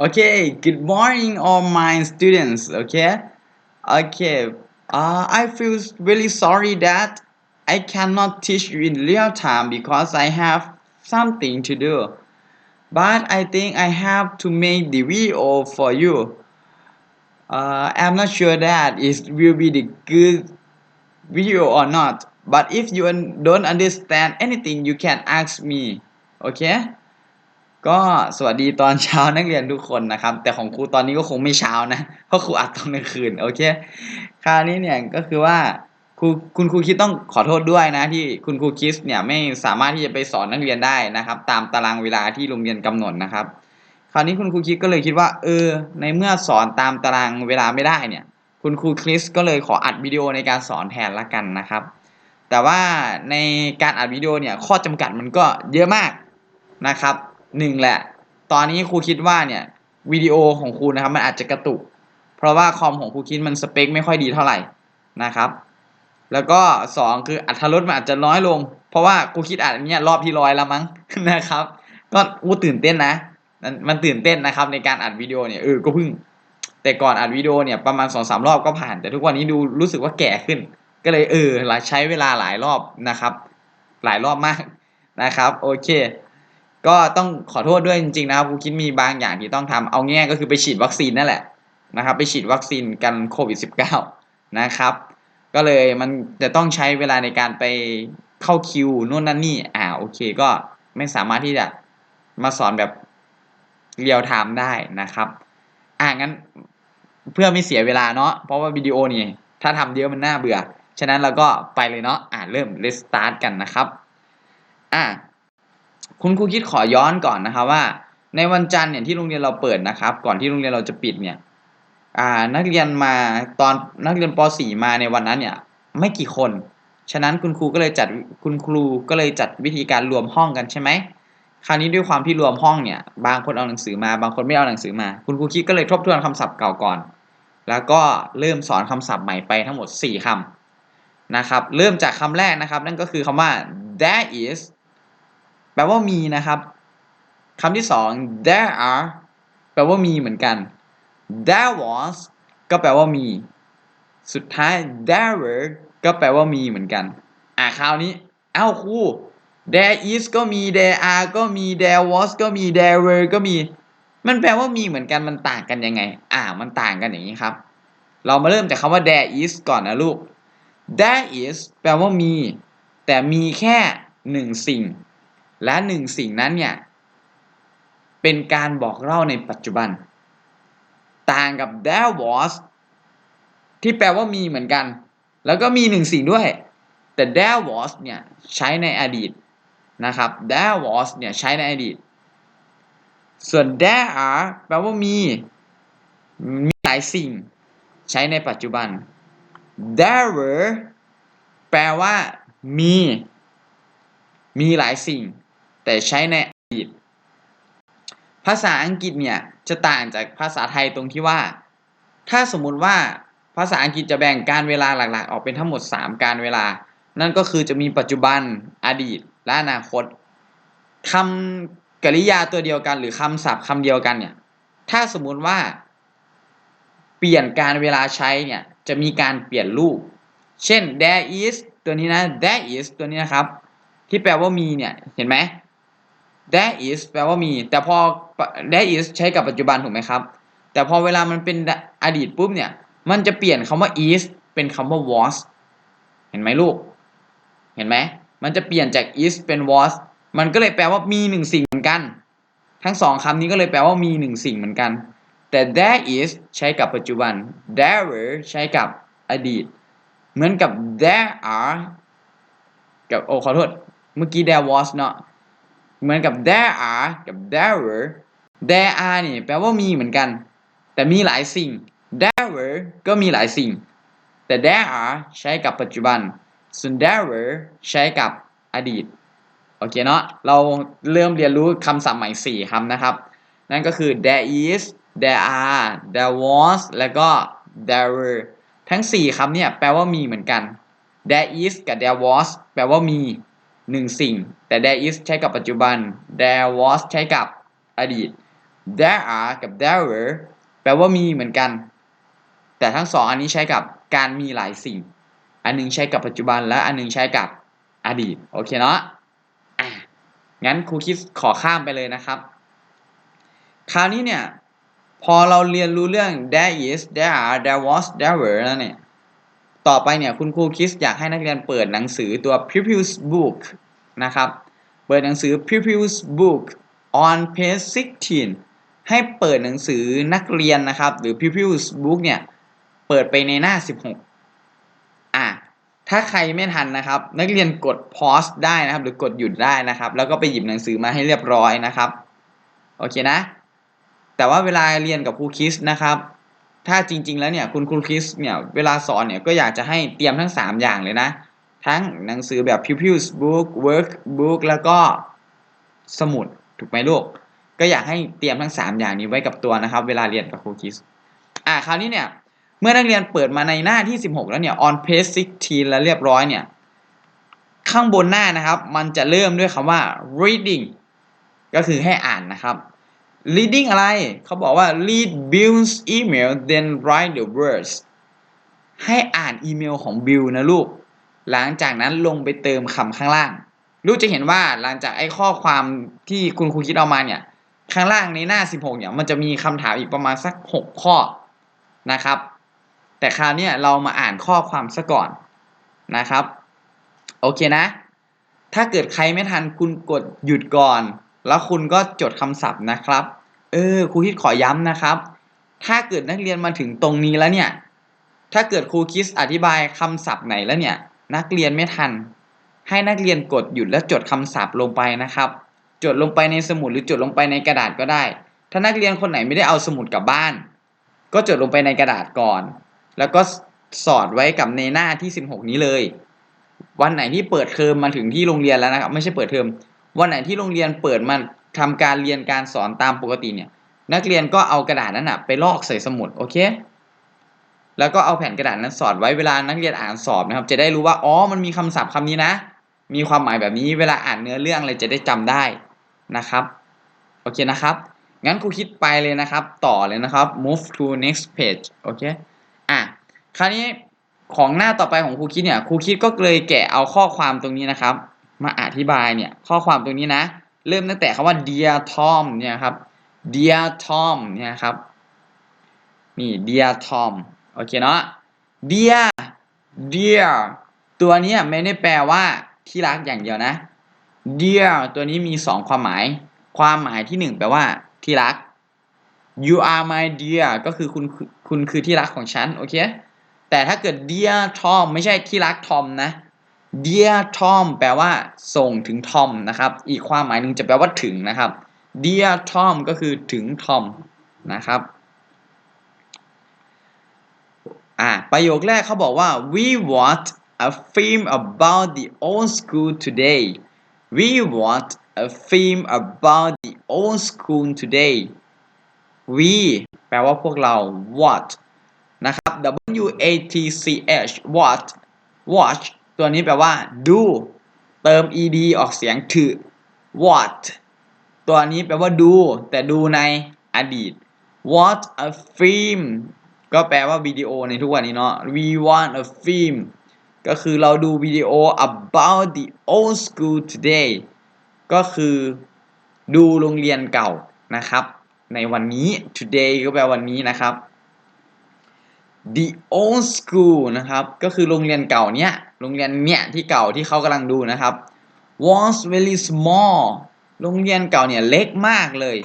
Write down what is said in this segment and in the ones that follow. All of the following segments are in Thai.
Okay, good morning, all my students. Okay, okay. Uh, I feel really sorry that I cannot teach you in real time because I have something to do. But I think I have to make the video for you. Uh, I'm not sure that it will be the good video or not. But if you don't understand anything, you can ask me. Okay? ก็สวัสดีตอนเช้านักเรียนทุกคนนะครับ แต่ของครูตอนนี้ก็คงไม่เช้านะเพราะครูอัดตอนกลางคืนโอเคคราวนี้เนี่ยก็คือว่าครูคุณครูคิดต้องขอโทษด้วยนะ ที่คุณครูคิสเนี่ยไม่สามารถที่จะไปสอนนักเรียนได้นะครับ ตามตารางเวลาที่โรงเรียนกำหนดนะครับ คราวนี้คุณครูคิดก็เลยคิดว่า เออ ในเมื่อสอนตามตารางเวลาไม่ได้เนี่ย คุณครูคริสก็เลยขออัดวิดีโอในการสอนแทนละกันนะครับ แต่ว่าในการอัดวิดีโอเนี่ยข้อจำกัดมันก็เยอะมากนะครับ หนึ่งแหละ ตอนนี้ครูคิดว่าเนี่ยวิดีโอของครูนะครับมันอาจจะกระตุก เพราะว่าคอมของครูคิดมันสเปคไม่ค่อยดีเท่าไหร่นะครับแล้วก็สองคืออัตรถรสมันอาจจะน้อยลง เพราะว่าครูคิดอัดอันเนี้ยรอบที่ร้อยแล้วมั้งนะครับ ก็อู้ตื่นเต้นนะมันมันตื่นเต้นนะครับในการอัดวิดีโอเนี่ยเออก็เพิ่ง แต่ก่อนอัดวิดีโอเนี่ยประมาณสองสามรอบก็ผ่าน แต่ทุกวันนี้ดูรู้สึกว่าแก่ขึ้น ก็เลยเออใช้เวลาหลายรอบนะครับ หลายรอบมากนะครับ โอเค ก็ต้องขอโทษด้วยจริงๆนะครับครูคิดมีบางอย่างที่ต้องทำเอาง่ายก็คือไปฉีดวัคซีนนั่นแหละนะครับ ไปฉีดวัคซีนกันโควิด -19 นะครับ ก็เลยมันจะต้องใช้เวลาในการไปเข้าคิวนู่นนั่นนี่อ่าโอเคก็ไม่สามารถที่จะมาสอนแบบเรียลไทม์ได้นะครับ อ่างั้นเพื่อไม่เสียเวลาเนาะเพราะว่าวิดีโอนี่ถ้าทำเยอะมันน่าเบื่อ ฉะนั้นเราก็ไปเลยเนาะอ่าเริ่ม let's start กันนะครับ อ่า คุณครูคิดขอย้อนก่อนนะครับว่า ในวันจันทร์เนี่ยที่โรงเรียนเราเปิดนะครับ ก่อนที่โรงเรียนเราจะปิดเนี่ยอ่านักเรียนมาตอนนักเรียนป .4 มาในวันนั้นเนี่ยไม่กี่คน ฉะนั้นคุณครูก็เลยจัดคุณครูก็เลยจัดวิธีการรวมห้องกันใช่ไหมคราวนี้ด้วยความที่รวมห้องเนี่ยบางคนเอาหนังสือมาบางคนไม่เอาหนังสือมา คุณครูคิดก็เลยทบทวนคำศัพท์เก่าก่อน แล้วก็เริ่มสอนคำศัพท์ใหม่ไปทั้งหมด 4คำนะครับ เริ่มจากคำแรกนะครับ นั่นก็คือคำว่า there is แปลว่ามีนะครับคำที่สอง there are แปลว่ามีเหมือนกัน there was ก็แปลว่ามี สุดท้าย there were ก็แปลว่ามีเหมือนกัน อะคราวนี้ เอ้าครู there is ก็มี there are ก็มี there was ก็มี there were ก็มี มันแปลว่ามีเหมือนกันมันต่างกันยังไง อ่ามันต่างกันอย่างนี้ครับ เรามาเริ่มจากคำว่า there is ก่อนนะลูก there is แปลว่ามี แต่มีแค่หนึ่งสิ่ง และหนึ่งสิ่งนั้นเนี่ย เป็นการบอกเล่าในปัจจุบัน ต่างกับ there was ที่แปลว่ามีเหมือนกัน แล้วก็มีหนึ่งสิ่งด้วย แต่ there was เนี่ยใช้ในอดีตนะครับ there was เนี่ยใช้ในอดีต ส่วน there are แปลว่ามี มีหลายสิ่ง ใช้ในปัจจุบัน there were แปลว่ามี มีหลายสิ่ง แต่ใช้ในอดีต ภาษาอังกฤษเนี่ยจะต่างจากภาษาไทยตรงที่ว่า ถ้าสมมุติว่าภาษาอังกฤษจะแบ่งการเวลาหลักๆ ออกเป็นทั้งหมด 3 การเวลา นั่นก็คือจะมีปัจจุบันอดีต และอนาคตคำกริยาตัวเดียวกัน หรือคำศัพท์คำเดียวกันเนี่ย ถ้าสมมุติว่า เปลี่ยนการเวลาใช้เนี่ย จะมีการเปลี่ยนรูป เช่น there is ตัวนี้นะ there is ตัวนี้นะครับ ที่แปลว่ามีเนี่ย เห็นไหม there is แปลว่ามี แต่พอ there is ใช้กับปัจจุบันถูกไหมครับ แต่พอเวลามันเป็นอดีตปุ๊บเนี่ย มันจะเปลี่ยนคำว่า is เป็นคำว่า was เห็นไหมลูก เห็นไหม มันจะเปลี่ยนจาก is เป็น was มันก็เลยแปลว่ามีหนึ่งสิ่งเหมือนกัน ทั้งสองคำนี้ก็เลยแปลว่ามีหนึ่งสิ่งเหมือนกัน แต่ there is ใช้กับปัจจุบัน there were ใช้กับอดีต เหมือนกับ there are กับโอ้ขอโทษ เมื่อกี้ there was เนาะ เหมือนกับ there are กับ there were there are นี่แปลว่ามีเหมือนกัน แต่มีหลายสิ่ง there were ก็มีหลายสิ่ง แต่ there are ใช้กับปัจจุบัน ส่วน there were ใช้กับอดีต โอเคเนาะ เราเริ่มเรียนรู้คำศัพท์ใหม่ 4คำนะครับ นั่นก็คือ there is there are there was แล้วก็ there were ทั้ง 4คำเนี่ยแปลว่ามีเหมือนกัน there is กับ there was แปลว่ามี หนึ่งสิ่ง แต่ there is ใช้กับปัจจุบัน there was ใช้กับอดีต there are กับ there were แปลว่ามีเหมือนกัน แต่ทั้งสองอันนี้ใช้กับการมีหลายสิ่ง อันหนึงใช้กับปัจจุบันและอันหนึงใช้กับอดีต โอเคเนาะะงั้นครูคิดขอข้ามไปเลยนะครับ คราวนี้เนี่ย พอเราเรียนรู้เรื่อง there is there are there was there were แล้วเนี่ย ต่อไปเนี่ยคุณครูคิดอยากให้นักเรียนเปิดหนังสือตัว previous book นะครับ เปิดหนังสือ previous book on page 16 ให้เปิดหนังสือนักเรียนนะครับ หรือ previous book เนี่ย เปิดไปในหน้า 16 อะ ถ้าใครไม่ทันนะครับ นักเรียนกด pause ได้นะครับ หรือกดหยุดได้นะครับ แล้วก็ไปหยิบหนังสือมาให้เรียบร้อยนะครับ โอเคนะ แต่ว่าเวลาเรียนกับครูคิสนะครับ ถ้าจริง ๆ แล้วเนี่ยคุณครูคริสเนี่ยเวลาสอนเนี่ยก็อยากจะให้เตรียมทั้ง 3 อย่างเลยนะ ทั้งหนังสือแบบ pupils book work book แล้วก็สมุดถูกไหมลูก ก็อยากให้เตรียมทั้ง 3 อย่างนี้ไว้กับตัวนะครับ เวลาเรียนกับครูคริสอ่าคราวนี้เนี่ยเมื่อนักเรียนเปิดมาในหน้าที่ 16 แล้วเนี่ย on page 16 แล้วเรียบร้อยเนี่ยข้างบนหน้านะครับ มันจะเริ่มด้วยคำว่า reading ก็คือให้อ่านนะครับ reading อะไร เขาบอกว่า read Bill's email then write the words ให้อ่านอีเมลของ Bill นะลูก หลังจากนั้นลงไปเติมคำข้างล่าง ลูกจะเห็นว่าหลังจากไอ้ข้อความที่คุณครูคิดเอามาเนี่ย ข้างล่างในหน้า 16 เนี่ย มันจะมีคำถามอีกประมาณสัก 6 ข้อนะครับ แต่คราวนี้เรามาอ่านข้อความซะก่อนนะครับ โอเคนะ ถ้าเกิดใครไม่ทันคุณกดหยุดก่อน แล้วคุณก็จดคำศัพท์นะครับ เออครูคิดขอย้ำนะครับ ถ้าเกิดนักเรียนมาถึงตรงนี้แล้วเนี่ย ถ้าเกิดครูคิดอธิบายคำศัพท์ไหนแล้วเนี่ย นักเรียนไม่ทัน ให้นักเรียนกดหยุดแล้วจดคำศัพท์ลงไปนะครับ จดลงไปในสมุดหรือจดลงไปในกระดาษก็ได้ ถ้านักเรียนคนไหนไม่ได้เอาสมุดกลับบ้าน ก็จดลงไปในกระดาษก่อน แล้วก็สอดไว้กับในหน้าที่ 16 นี้เลย วันไหนที่เปิดเทอมมาถึงที่โรงเรียนแล้วนะครับ ไม่ใช่เปิดเทอม วันไหนที่โรงเรียนเปิดมาทำการเรียนการสอนตามปกติเนี่ย นักเรียนก็เอากระดาษนั้นนะไปลอกใส่สมุดโอเค แล้วก็เอาแผ่นกระดาษนั้นสอดไว้เวลานักเรียนอ่านสอบนะครับ จะได้รู้ว่าอ๋อมันมีคำศัพท์คำนี้นะ มีความหมายแบบนี้เวลาอ่านเนื้อเรื่องอะไรจะได้จำได้นะครับโอเคนะครับงั้นครูคิดไปเลยนะครับ ต่อเลยนะครับ move to next page โอเคอะคราวนี้ของหน้าต่อไปของครูคิดเนี่ยครูคิดก็เลยแกะเอาข้อความตรงนี้นะครับ มาอธิบายเนี่ยข้อความตรงนี้นะ เริ่มตั้งแต่คำว่า dear Tom เนี่ยครับ dear Tom เนี่ยครับนี่ dear Tom โอเคเนาะ dear dear ตัวนี้ไม่ได้แปลว่าที่รักอย่างเดียวนะ dear ตัวนี้มี2ความหมาย ความหมายที่1แปลว่าที่รัก you are my dear ก็คือคุณคุณคือที่รักของฉัน โอเค แต่ถ้าเกิด dear Tom ไม่ใช่ที่รักทอมนะ dear Tom แปลว่าส่งถึงทอมนะครับ อีกความหมายหนึ่งจะแปลว่าถึงนะครับ dear Tom ก็คือถึงทอมนะครับอ่าประโยคแรกเขาบอกว่า we watch a film about the old school today we watch a film about the old school today we แปลว่าพวกเรา watch นะครับ W A T C H watch watch ตัวนี้แปลว่าดูเติม ed ออกเสียงถือ what ตัวนี้แปลว่าดู แต่ดูในอดีต watch a film ก็แปลว่าวิดีโอในทุกวันนี้เนาะ we want a film ก็คือเราดูวิดีโอ about the old school today ก็คือดูโรงเรียนเก่านะครับ ในวันนี้ today ก็แปลวันนี้นะครับ the old school นะครับ ก็คือโรงเรียนเก่าเนี้ย โรงเรียนเนี้ยที่เก่าที่เขากำลังดูนะครับ was very small โรงเรียนเก่าเนี่ยเล็กมากเลย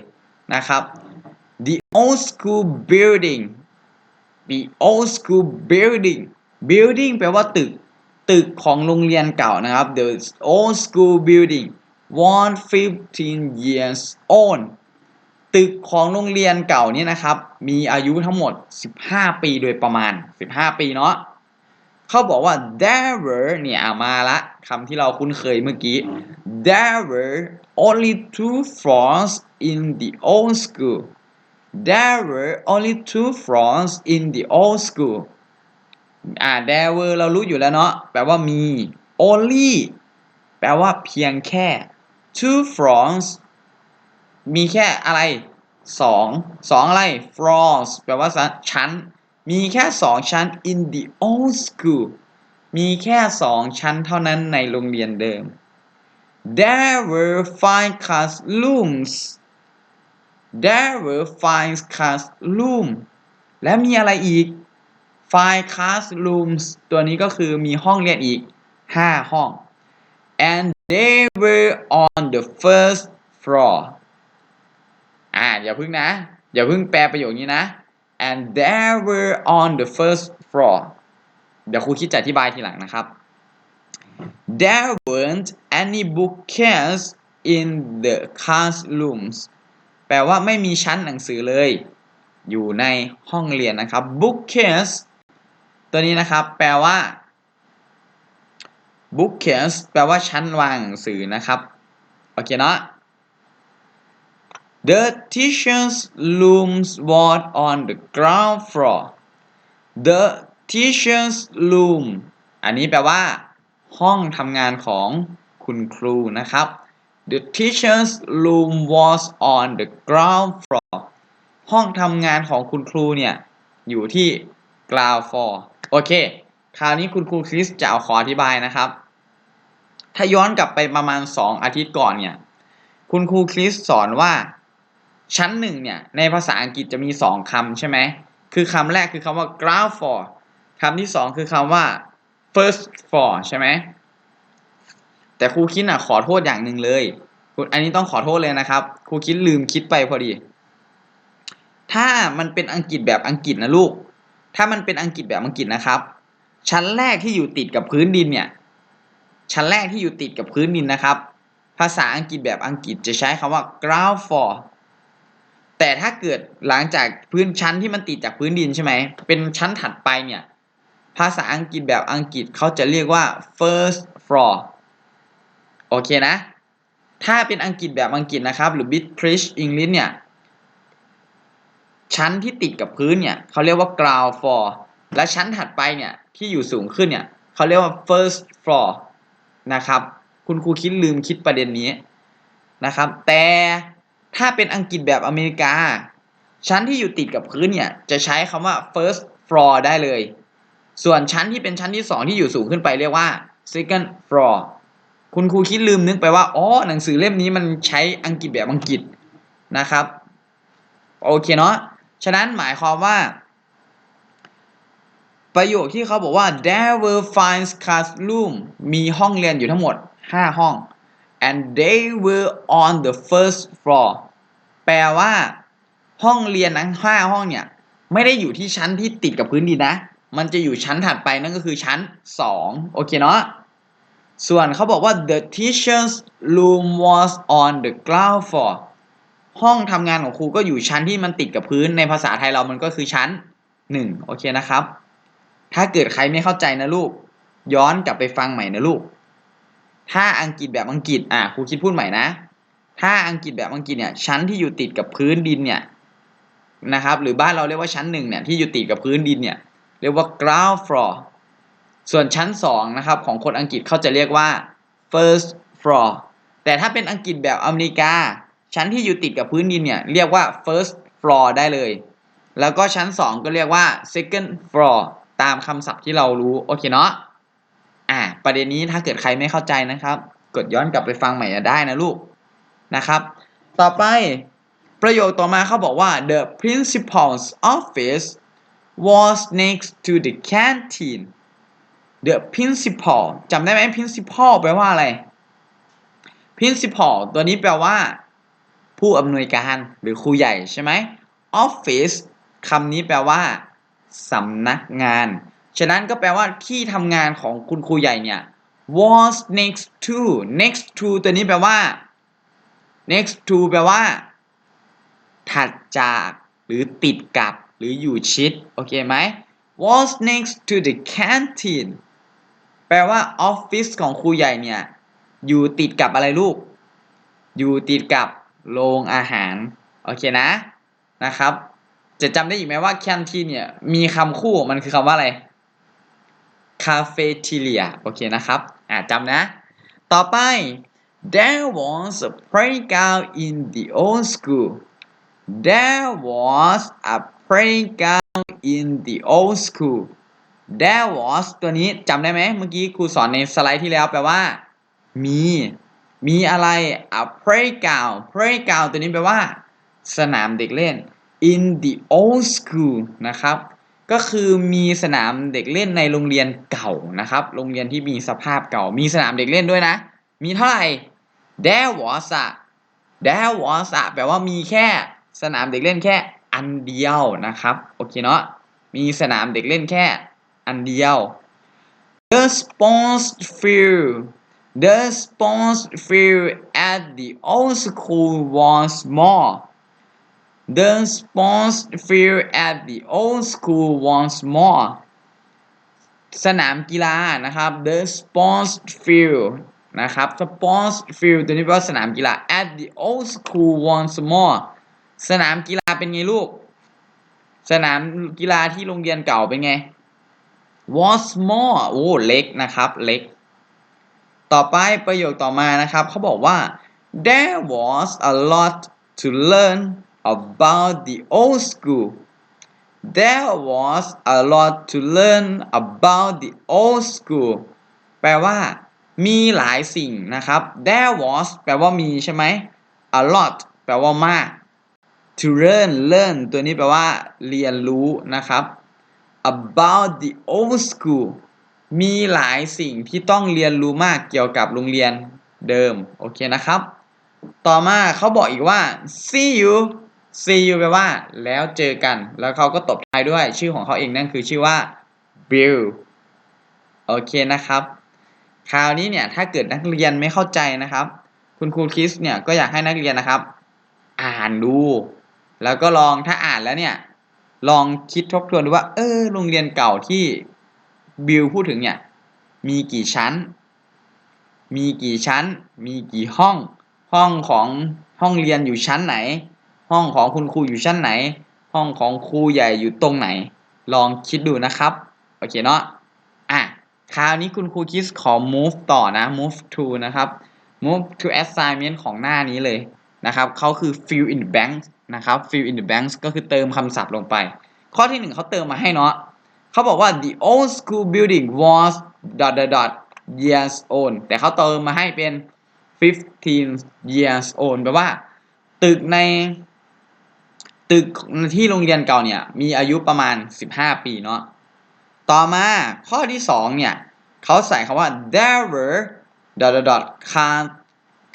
นะครับ the old school building the old school building building แปลว่าตึก ตึกของโรงเรียนเก่านะครับ the old school building was 15 years old ตึกของโรงเรียนเก่านี่นะครับ มีอายุทั้งหมด 15 ปีโดยประมาณ 15 ปีเนาะเขาบอกว่า there were เนี่ยมาละคำที่เราคุ้นเคยเมื่อกี้ there were only two floors in the old school there were only two floors in the old school อ่า there were เรารู้อยู่แล้วเนาะแปลว่ามี only แปลว่าเพียงแค่ two floors มีแค่อะไรสองสองอะไร floors แปลว่าชั้น มีแค่สองชั้น in the old school มีแค่สองชั้นเท่านั้นในโรงเรียนเดิม there were five classrooms there were five classrooms และมีอะไรอีก five classrooms ตัวนี้ก็คือมีห้องเรียนอีก 5 ห้อง and they were on the first floor อ่าอย่าพึ่งนะ อย่าพึ่งแปลประโยคนี้นะ and there were on the first floor เดี๋ยวครูคิดจะอธิบายทีหลังนะครับ there weren't any bookcases in the classrooms แปลว่าไม่มีชั้นหนังสือเลย อยู่ในห้องเรียนนะครับ bookcase ตัวนี้นะครับแปลว่า bookcase แปลว่าชั้นวางหนังสือนะครับ โอเคเนาะ The teacher's rooms was on the ground floor. The teacher's room อันนี้แปลว่า ห้องทำงานของคุณครูนะครับ The teacher's room was on the ground floor. ห้องทำงานของคุณครูเนี่ย อยู่ที่ ground floor โอเค คราวนี้คุณครูคริสจะเอาขออธิบายนะครับ ถ้าย้อนกลับไปประมาณ 2 อาทิตย์ก่อนเนี่ย คุณครูคริสสอนว่า ชั้นหนึ่งเนี่ย ในภาษาอังกฤษจะมี2คำใช่ไหม คือคำแรกคือคำว่า ground floor คำที่2คือคำว่า first floor ใช่ไหม แต่ครูคิดอะขอโทษอย่างหนึ่งเลยคุณอันนี้ต้องขอโทษเลยนะครับ ครูคิดลืมคิดไปพอดี ถ้ามันเป็นอังกฤษแบบอังกฤษนะลูก ถ้ามันเป็นอังกฤษแบบอังกฤษนะครับ ชั้นแรกที่อยู่ติดกับพื้นดินเนี่ย ชั้นแรกที่อยู่ติดกับพื้นดินนะครับ ภาษาอังกฤษแบบอังกฤษจะใช้คำว่า ground floor แต่ถ้าเกิดหลังจากพื้นชั้นที่มันติดจากพื้นดินใช่ไหม เป็นชั้นถัดไปเนี่ย ภาษาอังกฤษแบบอังกฤษเขาจะเรียกว่า first floor โอเคนะ ถ้าเป็นอังกฤษแบบอังกฤษนะครับ หรือ British English เนี่ย ชั้นที่ติดกับพื้นเนี่ยเขาเรียกว่า ground floor และชั้นถัดไปเนี่ยที่อยู่สูงขึ้นเนี่ยเขาเรียกว่า first floor นะครับ คุณครูคิดลืมคิดประเด็นนี้นะครับ แต่ ถ้าเป็นอังกฤษแบบอเมริกา ชั้นที่อยู่ติดกับพื้นเนี่ย จะใช้คำว่า first floor ได้เลย ส่วนชั้นที่เป็นชั้นที่ 2 ที่อยู่สูงขึ้นไปเรียกว่า second floor คุณครูคิดลืมนึกไปว่า อ๋อ หนังสือเล่มนี้มันใช้อังกฤษแบบอังกฤษนะครับ โอเคเนาะ ฉะนั้นหมายความว่า ประโยคที่เขาบอกว่า there were five classroom มีห้องเรียนอยู่ทั้งหมด 5 ห้อง and they were on the first floor แปลว่า ห้องเรียนทั้ง5ห้องเนี่ย ไม่ได้อยู่ที่ชั้นที่ติดกับพื้นดินนะ มันจะอยู่ชั้นถัดไปนั่นก็คือชั้น 2 โอเคเนาะส่วนเขาบอกว่า the teacher's room was on the ground floor ห้องทำงานของครูก็อยู่ชั้นที่มันติดกับพื้นในภาษาไทยเรามันก็คือชั้น 1 โอเคนะครับ ถ้าเกิดใครไม่เข้าใจนะลูก ย้อนกลับไปฟังใหม่นะลูก ถ้าอังกฤษแบบอังกฤษอะครูคิดพูดใหม่นะ ถ้าอังกฤษแบบอังกฤษเนี่ยชั้นที่อยู่ติดกับพื้นดินเนี่ยนะครับ หรือบ้านเราเรียกว่าชั้นหนึ่งเนี่ยที่อยู่ติดกับพื้นดินเนี่ยเรียกว่า ground floor ส่วนชั้น2นะครับของคนอังกฤษเขาจะเรียกว่า first floor แต่ถ้าเป็นอังกฤษแบบอเมริกา ชั้นที่อยู่ติดกับพื้นดินเนี่ยเรียกว่า first floor ได้เลย แล้วก็ชั้น 2 ก็เรียกว่า second floor ตามคำศัพท์ที่เรารู้ โอเคเนาะ อ่า ประเด็นนี้ถ้าเกิดใครไม่เข้าใจนะครับ กดย้อนกลับไปฟังใหม่ได้นะลูกนะครับ ต่อไปประโยคต่อมาเขาบอกว่า the principal's office was next to the canteen the principal จำได้ไหม principal แปลว่าอะไร principal ตัวนี้แปลว่า ผู้อำนวยการหรือครูใหญ่ใช่ไหม office คำนี้แปลว่าสำนักงาน ฉะนั้นก็แปลว่าที่ทำงานของคุณครูใหญ่เนี่ย was next to next to ตัวนี้แปลว่า next to แปลว่า ถัดจากหรือติดกับหรืออยู่ชิด โอเคไหม was next to the canteen แปลว่าออฟฟิศของครูใหญ่เนี่ย อยู่ติดกับอะไรลูก อยู่ติดกับโรงอาหาร โอเคนะ นะครับ จะจำได้อีกไหมว่า canteen เนี่ย มีคำคู่มันคือคำว่าอะไร cafeteria โอเคนะครับอ่าจำนะ ต่อไป there was a playground in the old school there was a playground in the old school there was ตัวนี้จำได้ไหมเมื่อกี้ครูสอนในสไลด์ที่แล้วแปลว่า มี มีอะไร a playground playground ตัวนี้แปลว่า สนามเด็กเล่น in the old school นะครับ ก็คือมีสนามเด็กเล่นในโรงเรียนเก่านะครับ โรงเรียนที่มีสภาพเก่า มีสนามเด็กเล่นด้วยนะ มีเท่าไหร่ there was a there was a แปลว่ามีแค่สนามเด็กเล่นแค่อันเดียวนะครับ โอเคเนาะ มีสนามเด็กเล่นแค่อันเดียว The sports field The sports field at the old school was small The sports field at the old school was small สนามกีฬานะครับ The sports field นะครับ sports field ตัวนี้แปลว่าสนามกีฬา at the old school was small สนามกีฬาเป็นไงลูก สนามกีฬาที่โรงเรียนเก่าเป็นไง was small โอ้เล็กนะครับ เล็ก ต่อไปประโยคต่อมานะครับ เขาบอกว่า there was a lot to learn about the old school there was a lot to learn about the old school แปลว่า มีหลายสิ่งนะครับ there was แปลว่ามีใช่ไหม a lot แปลว่ามาก to learn learn ตัวนี้แปลว่า เรียนรู้นะครับ about the old school มีหลายสิ่งที่ต้องเรียนรู้มากเกี่ยวกับโรงเรียนเดิม โอเคนะครับ ต่อมาเขาบอกอีกว่า see you see you แปลว่า แล้วเจอกัน แล้วเขาก็ตบท้ายด้วยชื่อของเขาเองนั่นคือชื่อว่า Bill โอเคนะครับ คราวนี้เนี่ยถ้าเกิดนักเรียนไม่เข้าใจนะครับ คุณครูคริสเนี่ยก็อยากให้นักเรียนนะครับ อ่านดู แล้วก็ลองถ้าอ่านแล้วเนี่ย ลองคิดทบทวนดูว่า เออโรงเรียนเก่าที่บิลพูดถึงเนี่ย มีกี่ชั้น มีกี่ชั้น มีกี่ห้อง ห้องของห้องเรียนอยู่ชั้นไหน ห้องของคุณครูอยู่ชั้นไหน ห้องของครูใหญ่อยู่ตรงไหน ลองคิดดูนะครับ โอเคเนาะอะคราวนี้คุณครูคิสขอ move ต่อนะ move to นะครับ move to assignment ของหน้านี้เลยนะครับเขาคือ fill in the blanks นะครับ fill in the blanks ก็คือเติมคำศัพท์ลงไป ข้อที่หนึ่งเขาเติมมาให้เนาะเขาบอกว่า the old school building was dot dot dot years old แต่เขาเติมมาให้เป็น 15 years old แปลว่า ตึกใน ตึกที่โรงเรียนเก่าเนี่ย มีอายุประมาณ 15 ปีเนาะต่อมาข้อที่ 2 เนี่ยเขาใส่คำว่า there were dot dot dot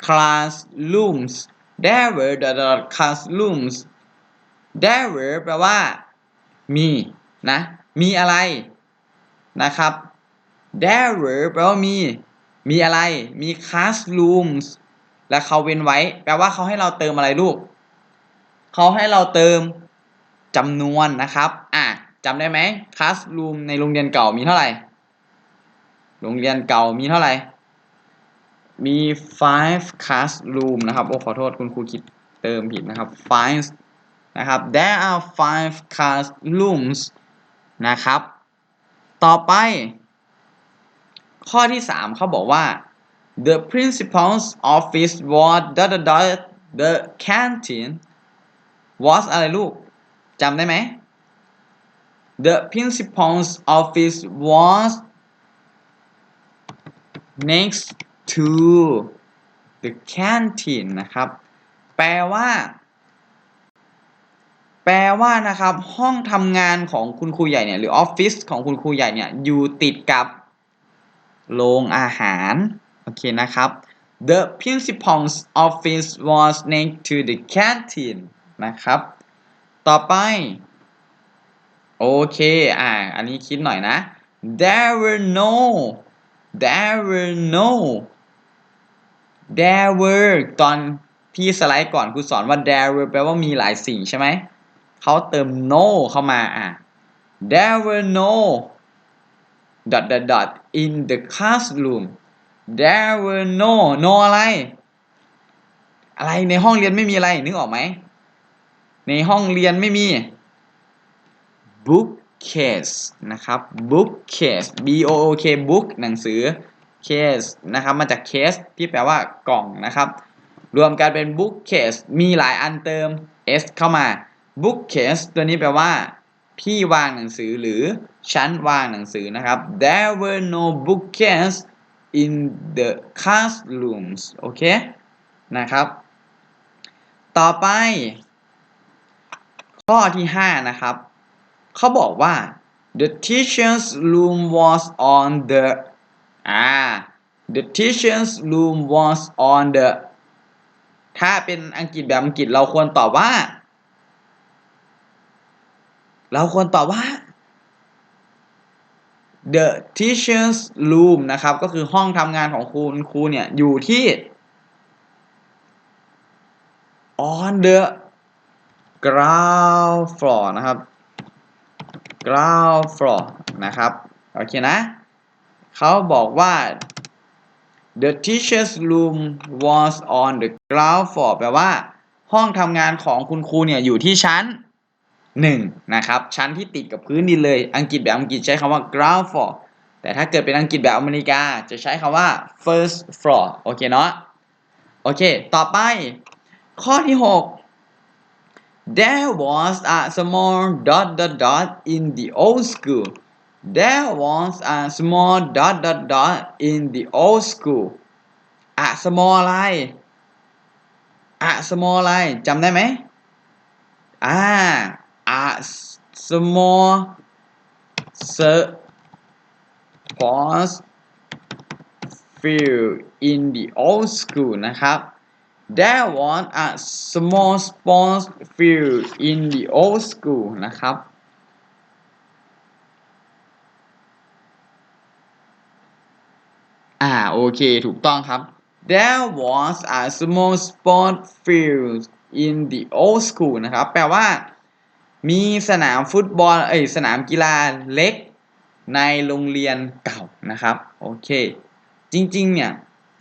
class rooms there were dot dot dot classrooms there were แปลว่า มีนะ มีอะไรนะครับ there were แปลว่ามี มีอะไร มี classrooms และเขาเว้นไว้ แปลว่าเขาให้เราเติมอะไรลูก เขาให้เราเติมจำนวนนะครับอะจำได้ไหม classroom ในโรงเรียนเก่ามีเท่าไหร่ โรงเรียนเก่ามีเท่าไหร่ มี five classroom นะครับ โอ้ขอโทษคุณครูคิดเติมผิดนะครับ five นะครับ there are five classrooms นะครับ ต่อไป ข้อที่ 3 เขาบอกว่า the principal's office was dot dot dot the canteen was อะไรลูกจำได้ไหม the principal's office was next to the canteen นะครับ แปลว่า แปลว่านะครับ ห้องทำงานของคุณครูใหญ่เนี่ยหรือออฟฟิศของคุณครูใหญ่เนี่ยอยู่ติดกับโรงอาหาร โอเคนะครับ The principal's office was next to the canteen นะครับ ต่อไป โอเคอ่าอันนี้คิดหน่อยนะ there were no there were no there were ตอนที่สไลด์ก่อนครูสอนว่า there were แปลว่ามีหลายสิ่งใช่ไหม เขาเติม no เข้ามาอะ there were no dot dot dot in the classroom there were no no อะไร อะไรในห้องเรียนไม่มีอะไร นึกออกไหม ในห้องเรียนไม่มี bookcase นะครับ bookcase b o o k book หนังสือ case นะครับ มาจาก case ที่แปลว่ากล่องนะครับ รวมกันเป็น bookcase มีหลายอันเติม s เข้ามา bookcase ตัวนี้แปลว่าพี่วางหนังสือหรือฉันวางหนังสือนะครับ there were no bookcase in the classrooms โอเค นะครับ ต่อไป ข้อที่ 5 นะครับ เขาบอกว่า the teacher's room was on the อ่า the teacher's room was on the ถ้าเป็นอังกฤษแบบอังกฤษเราควรตอบว่า เราควรตอบว่า the teacher's room นะครับ ก็คือห้องทำงานของคุณครูเนี่ย อยู่ที่ on the ground floor นะครับ ground floor นะครับ โอเคนะ เขาบอกว่า the teacher's room was on the ground floor แปลว่า ห้องทำงานของคุณครูเนี่ยอยู่ที่ชั้น 1 นะครับ ชั้นที่ติดกับพื้นดินเลย อังกฤษแบบอังกฤษใช้คำว่า ground floor แต่ถ้าเกิดเป็นอังกฤษแบบอเมริกา จะใช้คำว่า first floor โอเคเนาะ โอเค ต่อไป ข้อที่ 6 There was a small dot dot dot in the old school There was a small dot dot dot in the old school อะ small อะไรอะ small อะไรจำได้ไหมอ่า a small sports field in the old school นะครับ There was a small sports field in the old school นะครับ อ่า โอเค ถูกต้องครับ There was a small sports field in the old school นะครับ แปลว่า มีสนามฟุตบอล เอ้ย สนามกีฬาเล็กในโรงเรียนเก่านะครับ โอเค จริง ๆ เนี่ย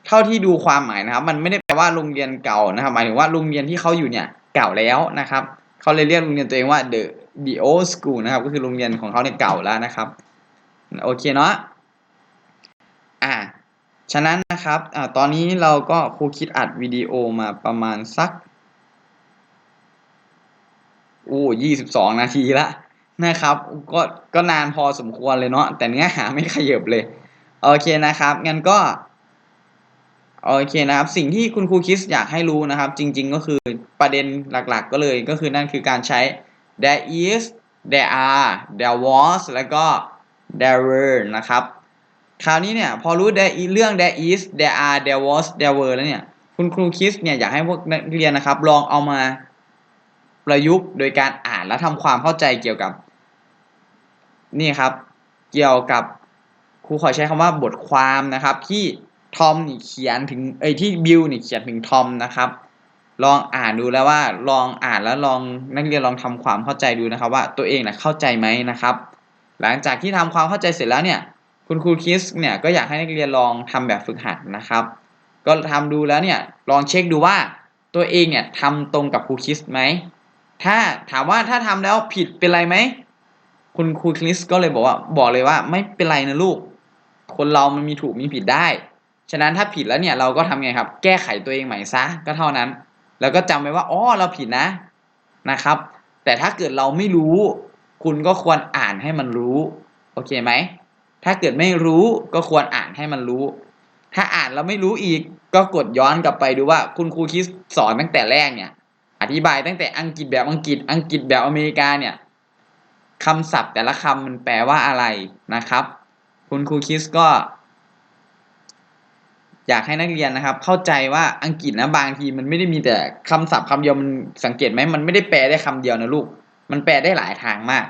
เท่าที่ดูความหมายนะครับ มันไม่ได้ ว่าโรงเรียนเก่านะครับ หมายถึงว่าโรงเรียนที่เขาอยู่เนี่ยเก่าแล้วนะครับเขาเลยเรียกโรงเรียนตัวเองว่า the the old school นะครับ ก็คือโรงเรียนของเขาเนี่ยเก่าแล้วนะครับ โอเคเนาะอ่าฉะนั้นนะครับอ่าตอนนี้เราก็ครูคิดอัดวิดีโอมาประมาณสักโอ้ยี่สิบสองนาทีละนะครับ ก็ก็นานพอสมควรเลยเนาะแต่เนื้อหาไม่ขยับเลย โอเคนะครับงั้นก็ โอเคนะครับ สิ่งที่คุณครูคิดอยากให้รู้นะครับ จริง ๆ ก็คือประเด็นหลักๆ ก็เลยก็คือนั่นคือการใช้ there is there are there was แล้วก็ there were นะครับ คราวนี้เนี่ยพอรู้ there is เรื่อง there is there are there was there were แล้วเนี่ย คุณครูคิดเนี่ยอยากให้พวกนักเรียนนะครับ ลองเอามาประยุกต์โดยการอ่านและทำความเข้าใจเกี่ยวกับ นี่ครับ เกี่ยวกับครูขอใช้คำว่าบทความนะครับที่ ทอมนี่เขียนถึงเอ้ยที่บิลนี่เขียนถึงทอมนะครับ ลองอ่านดูแล้วว่าลองอ่านแล้วลองนักเรียนลองทำความเข้าใจดูนะครับ ว่าตัวเองนะเข้าใจไหมนะครับ หลังจากที่ทำความเข้าใจเสร็จแล้วเนี่ย คุณครูคิสเนี่ยก็อยากให้นักเรียนลองทำแบบฝึกหัดนะครับ ก็ทำดูแล้วเนี่ยลองเช็คดูว่าตัวเองเนี่ยทำตรงกับครูคิสไหมถ้าถามว่าถ้าทำแล้วผิดเป็นไรไหมคุณครูคริสก็เลยบอกว่าบอกเลยว่าไม่เป็นไรนะลูก คนเรามันมีถูกมีผิดได้ ฉะนั้นถ้าผิดแล้วเนี่ยเราก็ทำไงครับ แก้ไขตัวเองใหม่ซะก็เท่านั้น แล้วก็จำไว้ว่าอ๋อเราผิดนะนะครับ แต่ถ้าเกิดเราไม่รู้ คุณก็ควรอ่านให้มันรู้โอเคไหมถ้าเกิดไม่รู้ก็ควรอ่านให้มันรู้ ถ้าอ่านแล้วไม่รู้อีกก็กดย้อนกลับไปดูว่าคุณครูคิดสอนตั้งแต่แรกเนี่ย อธิบายตั้งแต่อังกฤษแบบอังกฤษ อังกฤษแบบอเมริกาเนี่ยคำศัพท์แต่ละคำมันแปลว่าอะไรนะครับ คุณครูคิสก็ อยากให้นักเรียนนะครับ เข้าใจว่าอังกฤษนะบางทีมันไม่ได้มีแต่คำศัพท์คำเดียวมันสังเกตไหมมันไม่ได้แปลได้คำเดียวนะลูก มันแปลได้หลายทางมาก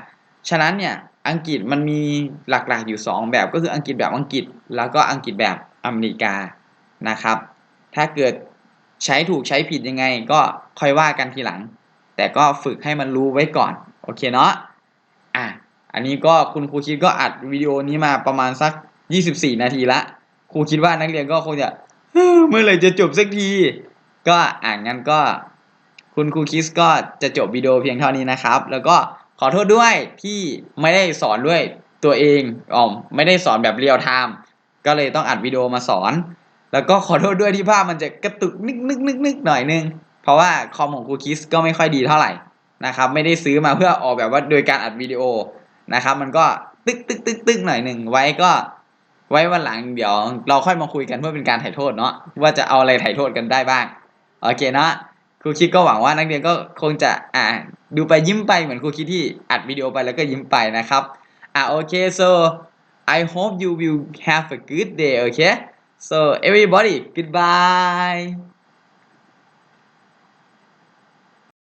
ฉะนั้นเนี่ยอังกฤษมันมีหลักๆอยู่ 2 แบบก็คืออังกฤษแบบอังกฤษ แล้วก็อังกฤษแบบอเมริกานะครับ ถ้าเกิดใช้ถูกใช้ผิดยังไงก็ค่อยว่ากันทีหลัง แต่ก็ฝึกให้มันรู้ไว้ก่อน โอเคเนาะอะอันนี้ก็คุณครูคิดก็อัดวิดีโอนี้มาประมาณสัก 24 นาทีละ ครูคิดว่านักเรียนก็คงจะเมื่อไหร่จะจบสักที ก็อ่านงั้นก็ คุณครูคิสก็จะจบวิดีโอเพียงเท่านี้นะครับ แล้วก็ขอโทษด้วยที่ไม่ได้สอนด้วยตัวเองอ๋อไม่ได้สอนแบบเรียลไทม์ก็เลยต้องอัดวิดีโอมาสอน แล้วก็ขอโทษด้วยที่ภาพมันจะกระตุกนึกนึกนึกนึกหน่อยนึง เพราะว่าคอมของครูคิสก็ไม่ค่อยดีเท่าไหร่นะครับ ไม่ได้ซื้อมาเพื่อออกแบบว่าโดยการอัดวิดีโอนะครับ มันก็ตึกตึกตึกตึกหน่อยหนึ่งไว้ก็ ไว้วันหลังเดี๋ยวเราค่อยมาคุยกันเพื่อเป็นการถ่ายโทษเนาะว่าจะเอาอะไรถ่ายโทษกันได้บ้าง โอเคเนาะครูคิดก็หวังว่านักเรียนก็คงจะอ่าดูไปยิ้มไปเหมือนครูคิดที่อัดวิดีโอไปแล้วก็ยิ้มไปนะครับอ่าโอเค so I hope you will have a good day okay so everybody goodbye